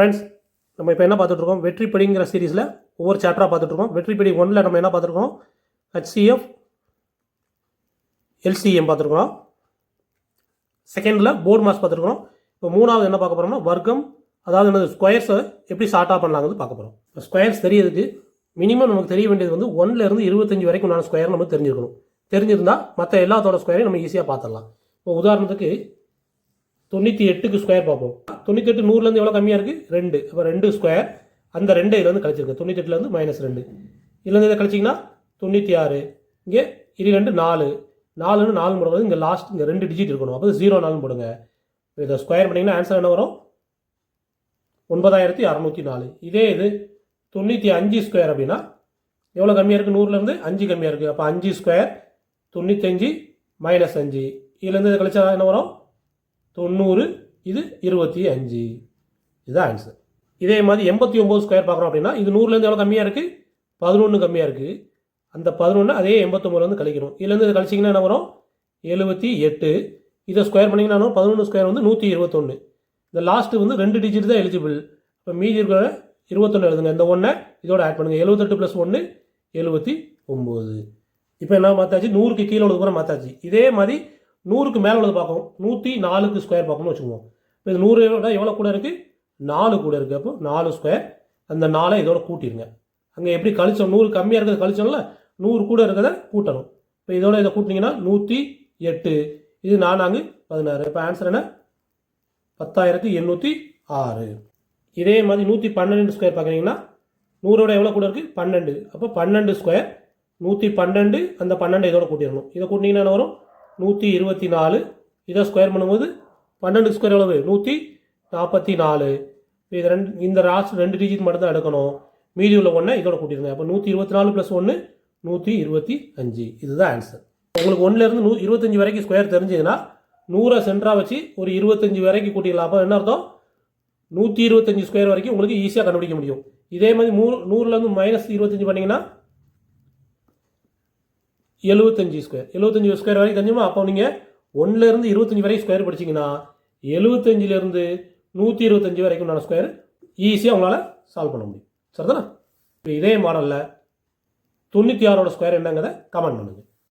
Friends நம்ம இப்போ என்ன பார்த்துட்ருக்கோம்? வெற்றிப்படிங்கிற சீரீஸில் ஒவ்வொரு சாப்டராக பார்த்துட்ருக்கோம். வெற்றிப்படி ஒன்றில் நம்ம என்ன பார்த்துருக்கோம்? ஹச்சிஎஃப் எல்சிஎம் பார்த்துருக்குறோம் செகண்டில் போர்டு மாஸ் பார்த்துருக்குறோம் இப்போ மூணாவது என்ன பார்க்க போகிறோம்னா வர்க்கம் அதாவது என்னது ஸ்கொயர்ஸை எப்படி ஷார்ட்டாக பண்ணலாங்கிறது பார்க்க போகிறோம் இப்போ ஸ்கொயர்ஸ் தெரியறதுக்கு மினிமம் நமக்கு தெரிய வேண்டியது வந்து ஒன்லேருந்து இருபத்தஞ்சி வரைக்கும் நான் ஸ்கொயர் நம்ம தெரிஞ்சிருக்கணும். தெரிஞ்சிருந்தால் மற்ற எல்லாத்தோட ஸ்கொயரையும் நம்ம ஈஸியாக பார்த்துடலாம். இப்போ உதாரணத்துக்கு தொண்ணூற்றி எட்டுக்கு ஸ்கொயர் பார்ப்போம். தொண்ணூற்றி எட்டு நூறுலேருந்து எவ்வளோ கம்மியாக இருக்குது ரெண்டு. அப்போ ரெண்டு ஸ்கொயர் அந்த ரெண்டு இதுலேருந்து கழிச்சிருக்கு தொண்ணூற்றி எட்டுலேருந்து மைனஸ் ரெண்டு. இதுலேருந்து இதை கழிச்சிங்கன்னா? தொண்ணூற்றி ஆறு. இங்கே இது ரெண்டு நாலு. நாலுன்னு நாலு போடும்போது இங்கே லாஸ்ட் இங்கே ரெண்டு டிஜிட் இருக்கணும். அப்போ ஜீரோ நாலு போடுங்க. இப்போ இதை ஸ்கொயர் பண்ணிங்கன்னா ஆன்சர் என்ன வரும்? ஒன்பதாயிரத்தி அறநூற்றி நாலு. இதே இது தொண்ணூற்றி அஞ்சு ஸ்கொயர் அப்படின்னா எவ்வளோ கம்மியாக இருக்குது நூறுலேருந்து அஞ்சு கம்மியாக இருக்குது அப்போ அஞ்சு ஸ்கொயர் தொண்ணூத்தஞ்சு மைனஸ் அஞ்சு. இதுலேருந்து இதை கழிச்சா என்ன வரும்? தொண்ணூறு இது இருபத்தி அஞ்சு. இதுதான் ஆன்சர் இதே மாதிரி எண்பத்தி ஒம்பது ஸ்கொயர் பார்க்குறோம் அப்படின்னா இது நூறுலேருந்து எவ்வளோ கம்மியாக இருக்குது பதினொன்று கம்மியாக இருக்குது அந்த பதினொன்று அதே எண்பத்தொம்பதுலேருந்து கழிக்கணும் இதுலேருந்து இது கழிச்சிங்கன்னா என்ன வரும்? எழுபத்தி எட்டு. இதை ஸ்கொயர் பண்ணிங்கன்னா பதினொன்று ஸ்கொயர் வந்து நூற்றி இருபத்தொன்று இந்த லாஸ்ட்டு வந்து ரெண்டு டிஜிட் தான் எலிஜிபிள் இப்போ மீதி இருக்கிற இருபத்தொன்று எழுதுங்க. இந்த ஒன்றை இதோட ஆட் பண்ணுங்கள் எழுபத்தெட்டு ப்ளஸ் ஒன்று எழுபத்தி ஒம்பது இப்போ என்ன மாற்றாச்சு நூறுக்கு கீழே உள்ளது கூட மாற்றாச்சு இதே மாதிரி நூறுக்கு மேலே உள்ளது பார்க்கும் நூற்றி நாலுக்கு ஸ்கொயர் பார்க்கணும்னு வச்சுக்குவோம். இப்போ இது நூறு விட எவ்வளோ கூட இருக்குது நாலு கூட இருக்குது அப்போ நாலு ஸ்கொயர் அந்த நாலை இதோட கூட்டிடுங்க அங்கே எப்படி கழிச்சோம்? நூறு கம்மியாக இருக்கிறத கழிச்சோம்ல நூறு கூட இருக்கிறத கூட்டணும். இப்போ இதோட இதை கூட்டினீங்கன்னா நூற்றி எட்டு. இது நானாங்கு பதினாறு. இப்போ ஆன்சர் என்ன? பத்தாயிரத்தி எண்ணூற்றி ஆறு. இதே மாதிரி நூற்றி பன்னெண்டு ஸ்கொயர் பார்க்குறீங்கன்னா நூறோட எவ்வளோ கூட இருக்குது பன்னெண்டு. அப்போ பன்னெண்டு ஸ்கொயர் நூற்றி பன்னெண்டு அந்த பன்னெண்டு இதோட கூட்டிடணும். இதை கூட்டினீங்கன்னா என்ன வரும்? நூற்றி இருபத்தி நாலு. இதை ஸ்கொயர் பண்ணும்போது பன்னெண்டு ஸ்கொயர் எவ்வளவு? நூற்றி நாற்பத்தி நாலு. இது ரெண்டு இந்த லாஸ்ட் ரெண்டு டிஜிட் மட்டும் தான் எடுக்கணும். மீதி உள்ள ஒன்றை இதோட கூட்டிடுங்க அப்போ நூற்றி இருபத்தி நாலு ப்ளஸ் ஒன்று நூற்றி இருபத்தி அஞ்சு. இதுதான் ஆன்சர் உங்களுக்கு ஒன்றுலேருந்து நூ இருபத்தஞ்சி வரைக்கும் ஸ்கொயர் தெரிஞ்சதுன்னா நூறை சென்டராக வச்சு ஒரு இருபத்தஞ்சி வரைக்கும் கூட்டிடலாம். அப்போ என்ன அர்த்தம்? நூற்றி இருபத்தஞ்சி ஸ்கொயர் வரைக்கும் உங்களுக்கு ஈஸியாக கண்டுபிடிக்க முடியும். இதே மாதிரி மூ நூறுலேருந்து மைனஸ் இருபத்தஞ்சி பண்ணிங்கன்னா எழுபத்தஞ்சி ஸ்கொயர் எழுபத்தஞ்சி ஸ்கொயர் வரைக்கும் தெரிஞ்சுமா? அப்போ நீங்கள் ஒன்றுலேருந்து இருபத்தஞ்சி வரைக்கும் ஸ்கொயர் படிச்சிங்கன்னா எழுபத்தஞ்சிலேருந்து நூற்றி இருபத்தஞ்சி வரைக்கும் நான் ஸ்கொயர் ஈஸியாக உங்களால் சால்வ் பண்ண முடியும். சரிதானா? இப்போ இதே மாடலில் தொண்ணூற்றி ஆறோட ஸ்கொயர் என்னங்கிறத கமெண்ட் பண்ணுங்கள்